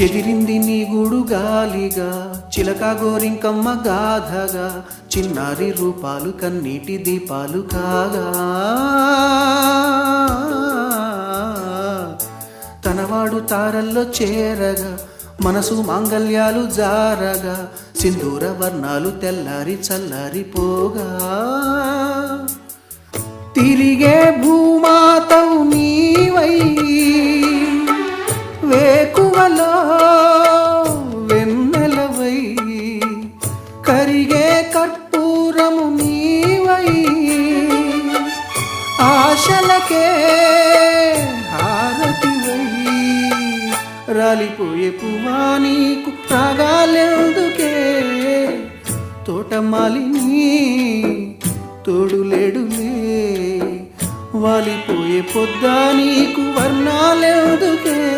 చెదిరింది నీ గూడు గాలిగా చిలక గోరింకమ్మ గాధగా చిన్నారి రూపాలు కన్నీటి దీపాలు కాగా. తనవాడు తారల్లో చేరగా మనసు మాంగల్యాలు జారగా సింధూర వర్ణాలు తెల్లారి చల్లారిపోగా తిరిగే భూ కరిగే కర్పూరము నీవై. ఆశలకే హారతివై. రాలిపోయే పువ్వా నీకు రాగాలెందుకే తోటమాలిని తోడులేడులే. వాలిపోయే పొద్దా నీకు వర్ణాలెందుకే?